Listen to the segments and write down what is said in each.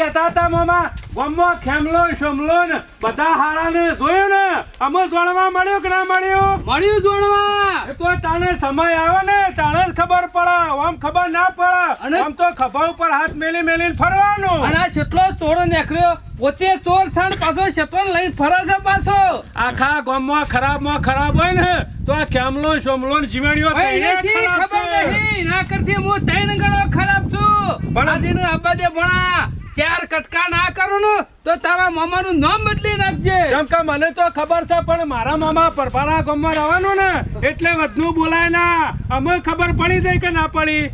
કહેતા હતા મોમાં ગામમાં ખેમલો શમલો ને બધા હારાને જોયું ને? અમો જોણવા મળ્યું કે ના મળ્યું? મળ્યું જોણવા. તો તાને સમય આવે ને તાણે જ ખબર પડે. આમ ખબર ના પડે. આમ તો ખભા ઉપર હાથ મેલી મેલીને ફરવાનું. અને આ છેટલો ચોરો નીકળ્યો પોતે ચોર છે ને પાછો શેતન લઈને ફરે છે પાછો. આખા ગામમાં ખરાબમાં ખરાબ હોય ને તો આ ખેમલો શમલો ને જીવણીઓ ખબર નહીં. ના કરતી હું ત્રણ ગણો ખરાબ છું. પણ- આદિને આબા દે ભણા. ચાર કટકા ના કરો ને તો તારા મામાનું નામ બદલી નાખજે. કેમ કે મને તો ખબર છે પણ મારા મામા પરભારા ગામમાં રહેવાનું ને એટલે વધુ બોલાય ના. અમે ખબર પડી જાય કે ના પડી?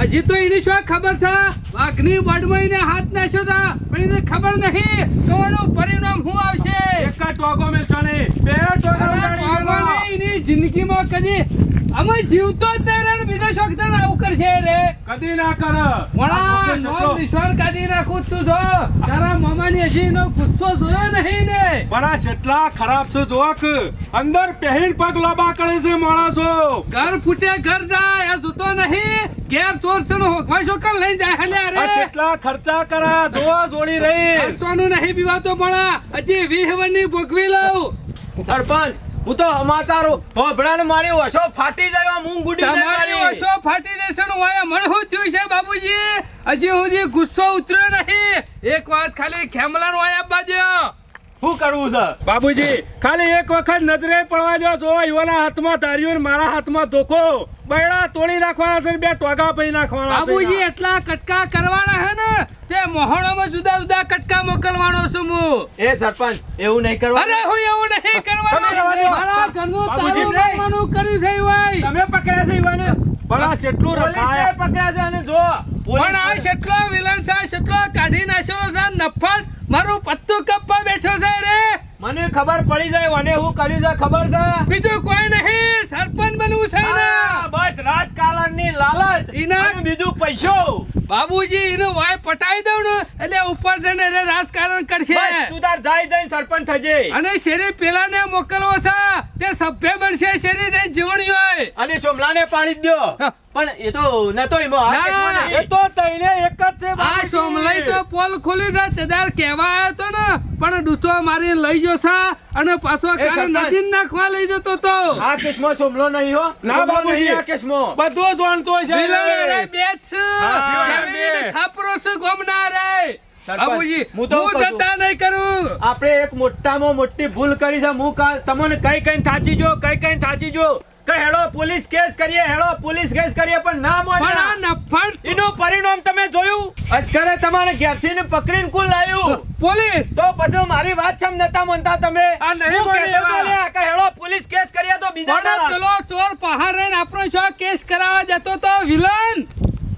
હજી તો એની શું ખબર છે? વાઘની એને હાથ નાખ્યો હતા પણ એને ખબર નહીં. કવાનું પરિણામ શું આવશે એક જ ટોગો મેં ચાલે બે ટોગો અરે ઉડાડી ભગવાન ગયેલો. જિંદગીમાં કદી અમે જીવતો જ નહીં રે બીજા શોખ તો આવું કરશે રે. કદી ના કર. વણા નો નિશાન કાઢી નાખું તું જો. તારા મામાની હજી નો ગુસ્સો જોયો નહીં ને. વણા જેટલા ખરાબ છે જોક. અંદર પહેરીને પગ લાબા કરે છે માણસો. ઘર ફૂટે ઘર જાય આ જોતો નહીં. કેર ચોર છે નો હોકવા શોકર લઈને જાય હલે અરે જેટલા ખર્ચા કરા જો જોડી રહી. ખર્ચવાનું નહીં પીવાતો પણ હજી વીસ વરની ભોગવી લઉં. સરપંચ હું તો સમાચારો હોભળાને મારી વસો ફાટી જાય આમ ગુડી તમારી મારી. ઓછો ફાટી જશે ને વાયા મન હું થયું છે બાબુજી હજી સુધી ગુસ્સો ઉતર્યો નહીં. એક વાત ખાલી ખેમલાનો વાયા બાજ્યો શું કરવું છે? બાબુજી ખાલી એક વખત નજરે પડવા દો જો યુવાના હાથમાં ધાર્યું ને મારા હાથમાં ધોકો બૈડા તોડી નાખવાના છે બે ટોગા પહી નાખવાના. બાબુજી એટલા કટકા કરવાના હે ને તે મોહણોમાં જુદા જુદા કટકા મોકલવાનો છું હું. એ સરપંચ એવું નહીં કરવા. અરે હું એવું નહીં તમે રહેવા કરવાનું દો. મારા ઘરનું બાબુજી, કર્યું છે ભાઈ તમે પકડ્યા છે ઈવાને પણ આ કેટલું રખાય પકડ્યા છે અને જો પણ આ કેટલો વિલન છે કેટલો કાઢી નાખ્યો છે નફળ મારું પત્તું કપ્પા બેઠો છે રે. મને ખબર પડી જાય અને હું કર્યું છે ખબર છે? બીજું કોઈ નહીં સરપંચ બનવું છે ને. બસ રાજકારણની લાલચ ઇના બીજું પૈસો. બાબુજી એનું વાય પટાઈ દઉં ને એટલે ઉપર જઈને એને રાજકારણ કરશે. તું તાર જાય જઈને સરપંચ થજે. અને શેરી પેલાને મોકલવો છે તે સભ્ય બનશે શેરી જઈને જીવણી હોય. અને સોમલાને પાણી હા. પણ એ તો નતો એમાં. એ તો તઈને એક જ છે આ. સોમલાઈ તો પોલ ખોલી છે તેદાર કહેવા આવ્યો તો ને પણ ડૂચો મારી લઈ ગયો છે અને પાછો કાલે નદી નાખવા લઈ જતો તો. આ કેસમાં સોમલો નહીં હો. ના બાબુ નહીં આ કેસમાં. બધું જાણતો છે બે છે. ખાપરો છે ગોમના રે બાબુજી હું તો જતા નહીં કરું. આપણે એક મોટામાં મોટી ભૂલ કરી છે. હું કા- તમને કઈ કઈ થાચી જો કઈ કઈ થાચી જો. કે હેડો પોલીસ કેસ કરીએ હેડો પોલીસ કેસ કરીએ પણ ના પણ આ નફર એનું પરિણામ તમે જોયું? અજગરે તમારે ઘેરથી ને પકડીને કુલ લાવ્યું. પોલીસ! તો પછી મારી વાત છમ નતા માનતા તમે? આ નહીં વાત. કે હેડો પોલીસ કેસ કરીએ તો બીજા ના પેલો ચોર પહાડ રહીને આપણો શો કેસ કરાવવા જતો તો વિલન!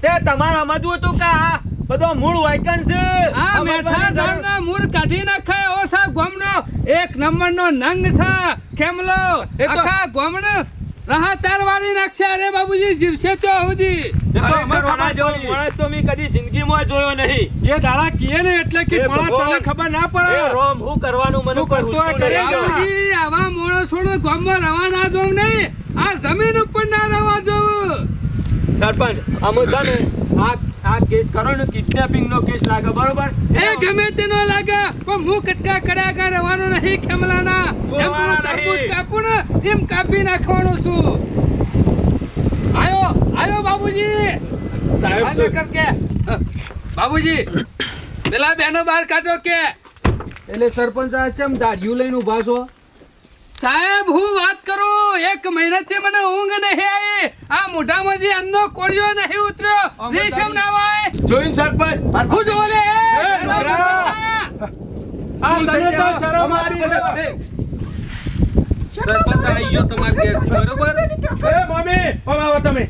તે તમારા સમજવું તું કે આ બધો મૂળ વાયકન છે? આ મેઠા ધણનો મૂળ કાઢી નાખાય ઓ સાહેબ ગોમનો એક નંબરનો નંગ છે. કેમલો આખા ગોમનો રહા તાર વાળી નાખશે. અરે બાબુજી જીવશે તો સુધી તો અરે કરોના ખબર જેવો તો મેં કદી જિંદગીમાં જોયો નહીં. એ દાડા કીએ ને એટલે કે તને ખબર ના એ પડે રોમ હું કરવાનું મને કરતો. બાબુજી આવા માણસોનો ગામમાં રવા ના જોઉં નહીં. આ જમીન ઉપર ના રવા જોવું સરપંચ અમે છે ને આ આ કેસ કરો ને કિડનેપિંગ નો કેસ લાગે બરોબર? એ ગમે તેનો લાગે પણ હું કટકા કડા કર રવાનો નહીં ખેમલાના. એમ તરબૂચ કાપું ને એમ કાપી નાખવાનો છું. આયો આયો બાબુજી. સાહેબ આ નકર કે બાબુજી પેલા બેનો બહાર કાઢો કે. એટલે સરપંચ આ ચમ દાઢિયું લઈને ઊભા છો? સાહેબ હું વાત કરું? એક મહિનાથી મને ઊંઘ નહીં આવી. આ મોઢામાંથી અંદો કોળિયો નહીં ઉતર્યો. રેશમ ના હોય. જોઈન સરપંચ હું જો લે. આ તને તો શરમ સરપંચ આવી ગયો તમારે ઘેરથી બરોબર? એ મમ્મી પમાવો તમે.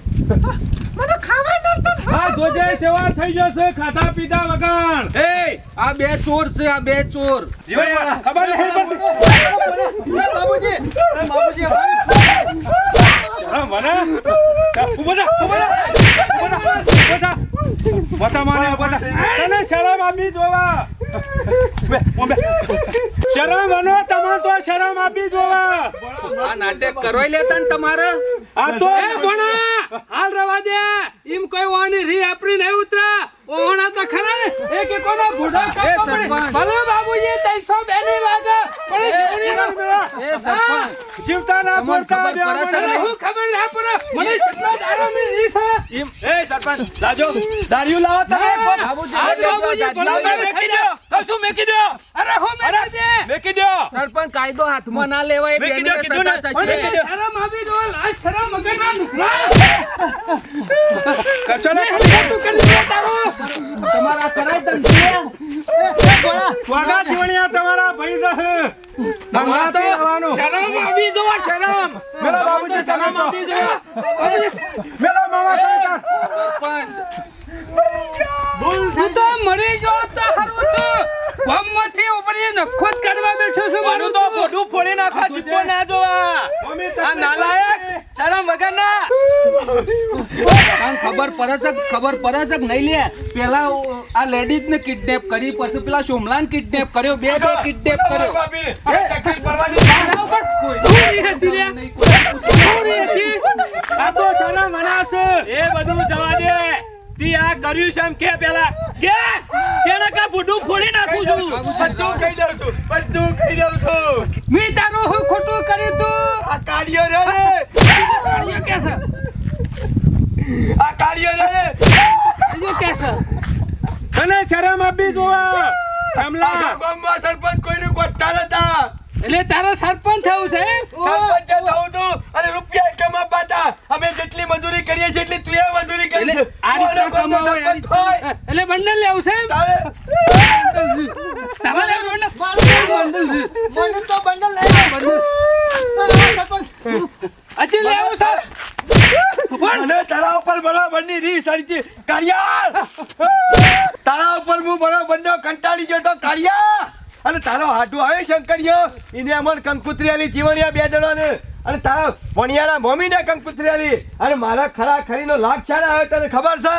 હા ધોજે સેવા થઈ જશે ખાધા પીધા વગર. એ, આ બે ચોર છે આ બે ચોર. ખબર નહીં બાબુજી. શરમ આપી જોવા. શરમ તમારે તો શરમ આપી જોવા. આ નાટક કરવાય લેતા ને તમારે? આ તો ભણા હાલ રવા દે. એમ કોઈ વાની રી આપણી નહીં ઉતરા ઓણા તો ખરા ને એક એક કોના ભૂડા કાપવા પડે સરપંચ. ભલે બાબુજી ત્રણસો લાગે જીવતા ના હું ખબર ના પડે. મને કેટલો દારૂની રીસ હે. એ સરપંચ લાજો. દારૂ લાવો તમે. બાબુજી, આજ બાબુજી ભલા મેકી દો શું મેકી દો અરે હું મેં દે. મેકી દો. સરપંચ કાયદો હાથમાં ના લેવાય મેકી દો, કીધું ને. મેકી દો. શરમ આવી દો લાજ શરમ વગરના નુકરા. કશો ને? ખોટું કરી દો તારો. તમારા કરાય ધંધે. વાગા જીવણિયા તમારા ભાઈ દહ તમારા તો. શરમ આવી દો શરમ. મેલો બાબુજી શરમ આવી દો મેલો મામા. સરપંચ. તું તો મરી જો તો હારું તું. નખો જ કાઢવા બેઠો છું મારું તો મોઢું ફોડી નાખવા જીબ્બો ના જોવા. આ નાલાયક શરમ વગરના. ખબર પડે ખબર પડે નહીં લે? પેલા આ લેડીઝ ને કિડનેપ કરી પછી પેલા સોમલાન કિડનેપ કર્યો બે બે કિડનેપ કર્યો. તારા ઉપર આ તો છાના મના એ બધું જવા દે. તી આ કર્યું છે એમ કે પેલા. કે? કેને કા બુડું ફોડી નાખું છું. બધું કહી દઉં છું બધું કહી દઉં છું. મેં તારું હું ખોટું કર્યું તું? આ કાર્ય રે ને, કાળિયો કે છે? આ કાર્ય રે ને. કાળિયો કે છે? તને શરમ આપી જોવા. કમલા. ગામમાં સરપંચ કોઈનું ગોઠતા હતા એટલે તારો સરપંચ થવું છે સરપંચ સરપંચે થવું મજૂરી કરી છે. એટલે બંડલ લેવું છે તારે લેવું બંડલ? તો બંડલ લઈ બંડલ. લેવું છે મને તારા ઉપર બરાબરની રીસ રી હતી. કાળિયા! તારા ઉપર હું બરાબરનો કંટાળી ગયો તો કાળિયા! અને તારો હાડું આવે શંકરિયો એને અમર કંકુત્રી આલી જીવણિયા બે જણાને અને તારા વણિયાના મમ્મીને કંક આલી. અને મારા ખરા ખરીનો લાખ ચાલે આવે તને ખબર છે?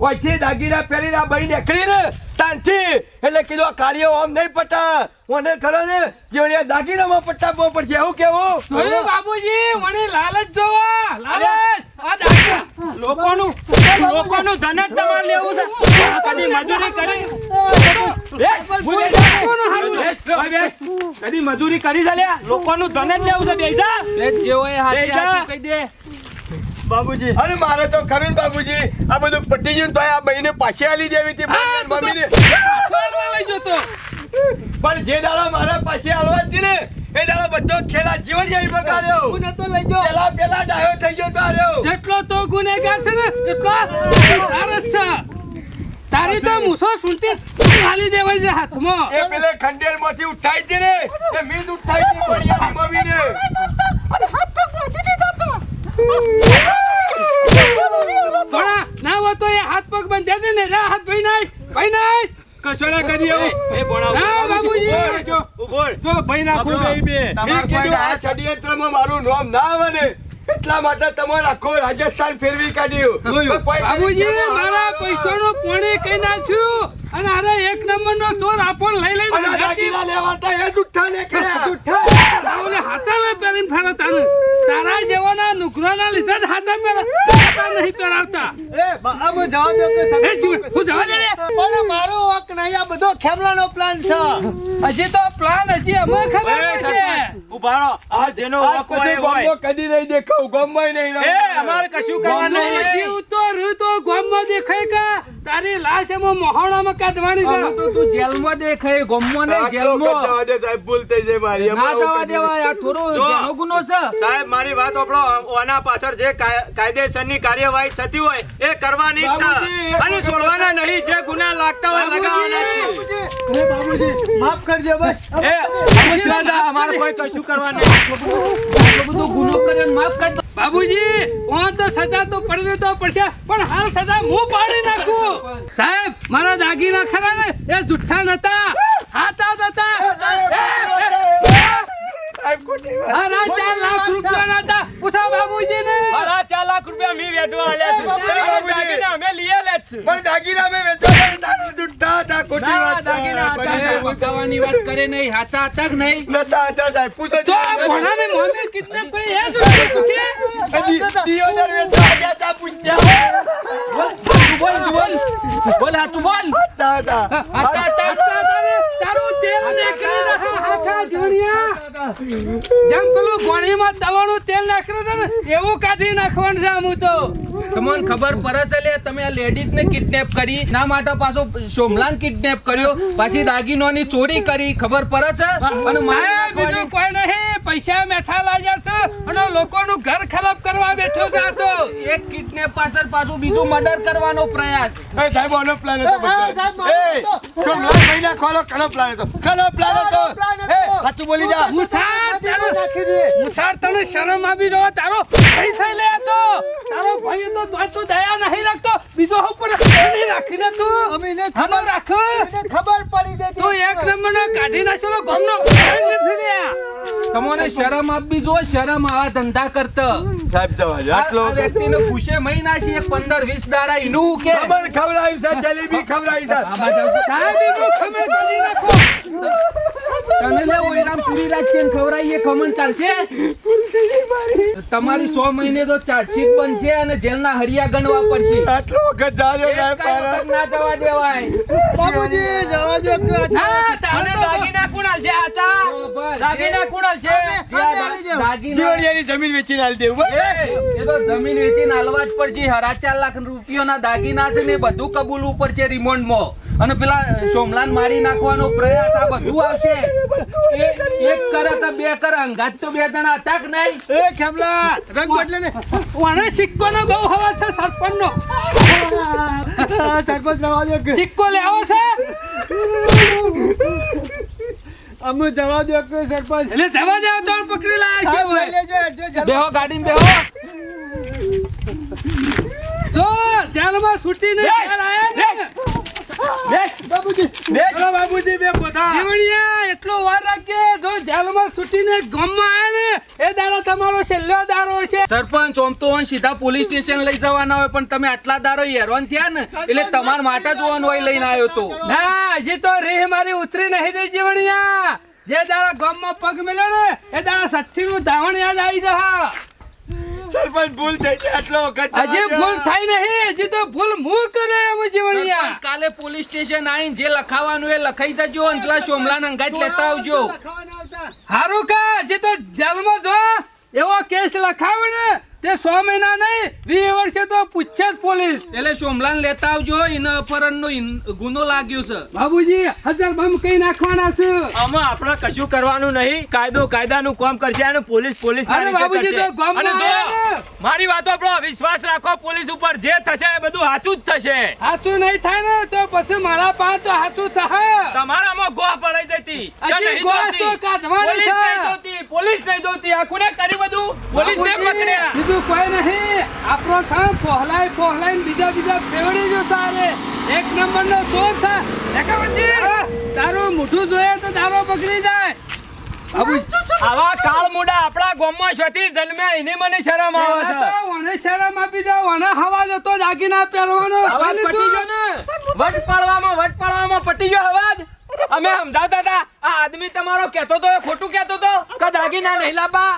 ઓયથી દાગીના પહેરીને આ બળી નીકળી ને તાનથી. એટલે કીધું આ કાળિયો આમ નહીં પટા મને ખરો ને જીવણિયા દાગીનામાં પટ્ટા બહુ પડશે એવું કેવું? જોયું બાબુજી? મને લાલચ જોવા લાલચ. આ દાગીના. લોકોનું લોકોનું ધન જ તમારે લેવું છે. આ કદી મજૂરી કરી. કદી મજૂરી કરી છે લોકોનું ધન જ લેવું છે. બેસા બેસા. બાબુજી અરે મારે તો ખરું ને બાબુજી આ બધું પટી ગયું તો આ બહેને પાછી આલી જેવી હતી. મમ્મીને. લઈ જતો. પણ જે દાડા મારા પાસે આલવા હતી ને એ દાડા બધો ખેલા જીવન આવી બગાડ્યો. હું તો લઈ ગયો પેલા પેલા ડાયો થઈ ગયો તો આર્યો જેટલો તો ગુનેગાર છે ને એટલો સારસ છે. તારી તો મૂસો સુનતી ખાલી દેવાય છે હાથમાં. એ પેલે ખંડેરમાંથી ઉઠાઈ દે ને એ મીંદ ઉઠાઈ હતી વડિયાની મમ્મીને થોડા ના હોય તો એ હાથ પગ રા હાથ ભાઈ નાખ ભાઈ નાખ. કશો કરી એવું એ ભણાવો. ના બાબુજી. જો ઊભો જો ભાઈ નાખું બે. બે મેં કીધું આ ષડયંત્રમાં મારું નામ ના આવે ને એટલા માટે તમારે આખો રાજસ્થાન ફેરવી કાઢ્યું. બાબુજી મારા પૈસાનું પોણી કઈ નાખ્યું અને અરે એક નંબરનો ચોર આપો લઈ લઈને દાગીના લેવા હતા એ ને હાથા મેં તારા જેવાના નુકરાના લીધે જ મેરા પહેરાવતા નહીં પહેરાવતા. એ બા જવા દે કે એ હું જવા દે પણ મારો હક નહીં આ બધો ખેમલાનો પ્લાન છે. હજી તો પ્લાન હજી અમે ખબર છે રહો. આ જેનો હક હોય હોય. કદી નહીં દેખાવ ગામમાં નહીં એ અમારે કશું કરવાનું નહીં. જીવ તો રૂ તો ગોમમાં દેખાય કા? તારી લાશ એમાં મોહણામાં કાઢવાની છે. તો તું જેલમાં દેખાય ગોમમાં નહીં જેલમાં. જવા દે સાહેબ ભૂલ થઈ જાય મારી ના જવા દેવા આ થોડો ગુનો છે. સાહેબ મારી વાત આપણો ઓના પાછળ જે કાય- કાયદેસરની કાર્યવાહી થતી હોય એ કરવાની જ અને છોડવાના નહીં જે ગુના લાગતા હોય લગાવવાના છે બાબુજી માફ કરજો બસ એ અમે જ દાદા, અમારે કોઈ કશું કરવાનું બધો ગુનો કર્યો માફ કરી બાબુજી હું તો સજા તો પડવી તો પડશે પણ હાલ સજા હું પાડી નાખું સાહેબ મારા દાગીના ખરા ને એ જુઠ્ઠા નતા હાથ જ હતા સાહેબ ખોટી વાત. ચાર લાખ રૂપિયા નતા પૂછો બાબુજી ને મારા ચાર લાખ રૂપિયા મેં વેચવા આલ્યા છે. દાગીના અમે લીયેલા જ છે. પણ દાગીના મેં વેચવા નહીં, દારૂ જુઠ્ઠા ખોટી વાત દાગીના હતા. પણ વાત કરે નહીં હાચા હતા કે નહીં નતા હતા, સાહેબ. પૂછો તો આ ભોળાને કિડનેપ કરી એ તું કે હજી દિયોદર વેચવા ગયા હતા, પૂછ્યા. હાચું બોલ તું બોલ બોલ હાચું બોલ હતા, હતા. હાચા હતા. આટલા તારે તારું તેલ નીકળી રહે આખા જોડિયા જેમ પેલું ગોણીમાં તવાનું તેલ નાખી છે ને એવું કાઢી નાખવાનું છે હું તો. તમને ખબર પડે છે લે તમે આ લેડીઝ ને કિડનેપ કરી ના માટે પાછો સોમલાન કિડનેપ કર્યો પછી દાગીનોની ચોરી કરી ખબર પડે છે? અને મારે બીજું કોઈ નહીં પૈસા મેઠા લાગ્યા છે અને લોકોનું ઘર ખરાબ કરવા બેઠો છે આ તો. એક કિડનેપ પાછળ પાછું બીજું મર્ડર કરવાનો પ્રયાસ. એ સાહેબ ઓનો પ્લાન હતો. એ, સાહેબ, એ, હતો. મહિના ખોલો કનો પ્લાન હતો? કનો પ્લાન હતો? હતો. એ સાચું બોલી જા. મુસાર તારો નાખી દે. મુસાર તને શરમ આવી જવો તારો ભાઈ થઈ લે આ તો. તારો ભાઈ તો તોય તું દયા નહીં રાખતો. બીજો હું પણ નહીં રાખી દે તું. અમે એને ખબર રાખ. ખબર પડી દેતી તું એક નંબરનો કાઢી નાખેલો ગમનો તમને શરમ આપવી જો શરમ આવા ધંધા કરતા. સાહેબ જવા દે. આટલો વ્યક્તિને પૂછે મહિના છે એક પંદર વીસ દારા એનું કે ખબર ખવડાવી છે જલેબી ખવડાવી છે સાહેબ ખબર કરી નાખો. તને લે ઓયરામ પૂરી રાખશે ને ખવડાવીએ ખમણ ચાલશે? તમારી સો મહિને તો ચાર્જશીટ બનશે અને જેલના હરિયા ગણવા પડશે. આટલો વખત જાજો એક સાહેબ કાંઈ મારા. વખત ના જવા દેવાય. બાબુજી જવા દો કે આટલું. ના કુણાલ છે આચા. દાગીના કુણાલ છે. અમે- અમે આલી દેવું. દાગીના જીવડિયાની જમીન વેચીને આલી દેવું એ તો જમીન વેચીને હાલવા જ પડશે. હરા ચાર લાખ રૂપિયાના દાગીના છે ને બધું કબૂલવું પડશે રિમોન્ડમાં. અને પેલા સોમલાન મારી નાખવાનો પ્રયાસ આ બધું આવશે. એક કરે તો બે કરે અંગાત તો બે જણા હતા કે નહીં? એ ખેમલા રંગ બદલે ને. વાણે સિક્કોનો બહુ હવા છે સરપંચ નો સરપંચ જવા દે કે. સિક્કો લેવો છે. અમે જવા દો કે સરપંચ. એટલે જવા દે તો પકડી લાયા છે. બેહો ગાડી બેહો. જો જેલમાં છૂટીને નહીં ને બાબુજી ચલો બાબુજી બે બધા જીવણિયા એટલો વાર રાખજે જો જેલમાં છૂટીને ગામમાં આયા ને એ દાડો તમારો છેલ્લો દાડો છે. સરપંચ ઓમ તો સીધા પોલીસ સ્ટેશન લઈ જવાના હોય પણ તમે આટલા દારો હેરાન થયા ને એટલે તમારા માટે જ ઓન હોય લઈને આવ્યો તો. ના હજી તો રેહ મારી ઉતરી નહીં દે જીવણીયા. જે દાડા ગામમાં પગ મેલ્યો ને એ દાડા સઠ્ઠી નું ધાવણ યાદ આવી જા સરપંચ ભૂલ થઈ છે આટલો વખત હજી ભૂલ થઈ નહીં હજી તો ભૂલ હું કરે એમ જીવણિયા કાલે પોલીસ સ્ટેશન આવીને જે લખાવાનું એ લખાઈ જજો અને પેલા સોમલા અંગાત લેતા આવજો. હારું કા હજી તો જેલમાં જો એવો કેસ લખાવ ને તે સો મહિના નહીં વી વર્ષે તો પૂછશે જ પોલીસ. એટલે સોમલાન લેતા આવજો ઇન અપહરણ નો ગુનો લાગ્યો છે. બાબુજી હજાર બમ કઈ નાખવાના છે? આમાં આપણે કશું કરવાનું નહીં કાયદો કાયદાનું કામ કરશે અને પોલીસ પોલીસ અરે બાબુજી તો ગામ મારી વાતો આપણો વિશ્વાસ રાખો પોલીસ ઉપર જે થશે એ બધું સાચું જ થશે. સાચું નહીં થાય ને તો પછી મારા પાસે તો સાચું થાય તમારામાં ગોહ પડાઈ જતી અજી ગોહ તો કાઢવાની પોલીસ છે. નહીં જોતી પોલીસ નહીં જોતી આ કોને કરી બધું. પોલીસ ને પકડ્યા. બીજું કોઈ નહીં. આપણો કામ પહોલાય પહોલાય બીજા બીજા ફેવડી જો તારે. એક નંબર નો ચોર છે તારું મોઢું જોઈએ તો તારો પકડી જાય. આવા કાળ મુડા આપણા ગામમાં શોથી જન્મે એને મને શરમ આવે છે. વણે શરમ આપી દો વણે હવા જતો દાગીના પહેરવાનો. અવાજ પટી ગયો ને? વટ પાડવામાં વટ પાડવામાં પટી ગયો અવાજ? અમે સમજાવતા હતા આ આદમી તમારો કહેતો તો ખોટું કહેતો તો? કે દાગીના નહીં લાવવા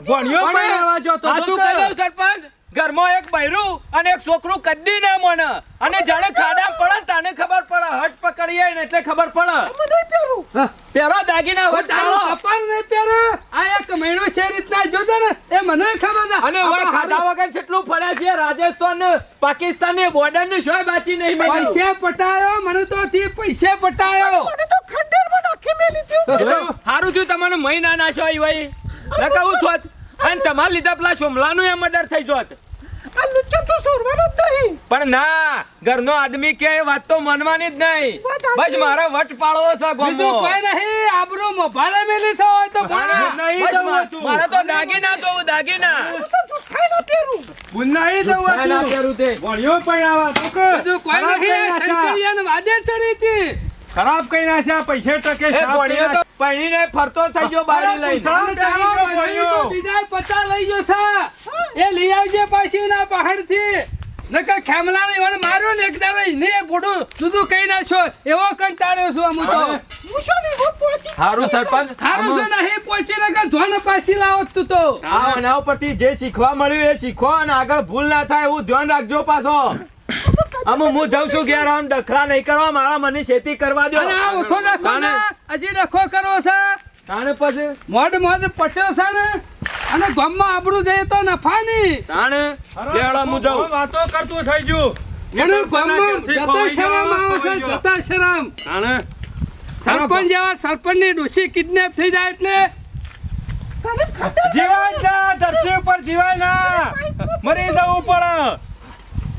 ભણ્યો પણ આવા જોતો તો સાચું કહ્યું સરપંચ ઘરમાં એક બૈરું અને એક છોકરું કદી ના મને અને જાણે ખાડા પડે તાને ખબર પડે હટ પકડીએ ને એટલે ખબર પડે. હા. પેલો દાગીના હોય તારો અપાર ને નહીં આ એક મહિનો છે રીતના જોજો ને એ મને ખબર ના. અને હવે ખાધા વગર કેટલું ફળે છે રાજસ્થાન ને પાકિસ્તાન ને બોર્ડર ને શોય બાચી નહીં મેં પૈસે પટાયો મને તો થી પૈસે પટાયો. હારું થયું તમને મહિના ના નાશો આવી ભાઈ મેં કહું થોત. અને તમારા લીધા પેલા સોમલાનું એ મર્ડર થઈ જોત. પણ ના ઘરનો આદમી કે એ વાત તો માનવાની જ નહીં. બસ મારો વટ પાડવો છે ગોમો. કોઈ નહીં આબરૂ મોભાળે મેલી છે હોય તો પણ. મારે તો દાગીના તો દાગીના ભૂલ જવું ના, ના તે. ભણ્યો પણ આવા તો બીજું કોઈ ખરાબ નહીં કઈ નાખ્યા. શંકરિયાને વાદે ચડી હતી. ખરાબ કઈ નાખ્યા પૈસે ટકે પૈણીને ફરતો થઈ ગયો બારી તો બીજા પચાસ લઈ ગયો છે એ લઈ આવજે પાછી ના વણ માર્યો દૂધું કઈ નાખ્યો. એવો કંટાળ્યો છું અમુ તો. હારું સરપંચ. હારું છે નહીં પહોંચી નકર ધોન પાછી લાવો તું તો. આ પરથી જે શીખવા મળ્યું એ શીખો અને આગળ ભૂલ ના થાય એવું ધ્યાન રાખજો પાછો. આમાં હું જાઉં છું ઘેર આમ ડખરા નહીં કરવા મારા મને ખેતી કરવા દો અને આ ઓછો નાખો તાણે- છે હજી નખો કરવો છે. તાણે પછી? મોડ મોડ પટ્યો છે ને. અને ગામમાં આબરૂ જઈએ તો નફાની. તાણે? દેડા હું જાઉં. વાતો કરતું થઈ ગયું. મને ગામમાં જતા શરમ આવે છે જતા શરમ. તાણે? સરપંચ જેવા સરપંચની ડોશી કિડનેપ થઈ જાય એટલે જીવાય ના ધરતી ઉપર જીવાય ના. મરી જવું પડે.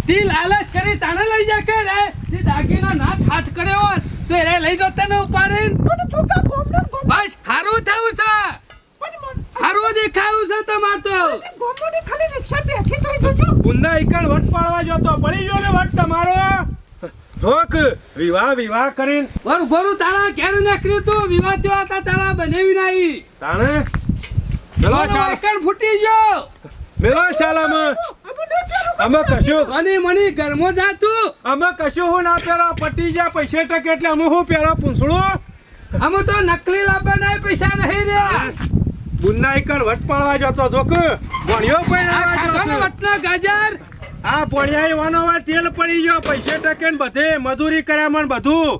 તી લાલચ કરી તાણે લઈ જા કે રે? તી દાગીનો ના ઠાઠ કર્યો હોત તો એ લઈ જતો તને ઉપાડીને. બસ હારું થયું છે. હારું દેખાયું છે તમાર તો. બુંદા એકણ વટ પાડવા જતો પડી જો ને વટ તમારો. જોક વિવાહ વિવાહ કરીને. વર ગોરું તાળા ક્યારે નાખ્યું તું. વિવાહ થયો હતા તાળા બનેવી નાઈ. તાણે? મેલો ચાલ એકણ ફૂટી ગયો. મેલો ચાલ અમે કશું મની મની ઘરમાં જાતું. અમે કશું હું ના પહેરો પટી જા પૈસે ટકે એટલે અમે હું પહેરો પૂંછડું? અમે તો નકલી લાવવાના પૈસા નહીં રહ્યા. બુંદા કર વટ પાડવા જતો જોક ભણ્યો પણ. વટના ગાજર. આ પોણિયા વાનો તેલ પડી ગયો પૈસે ટકે ને બધે મજૂરી કર્યા મને બધું.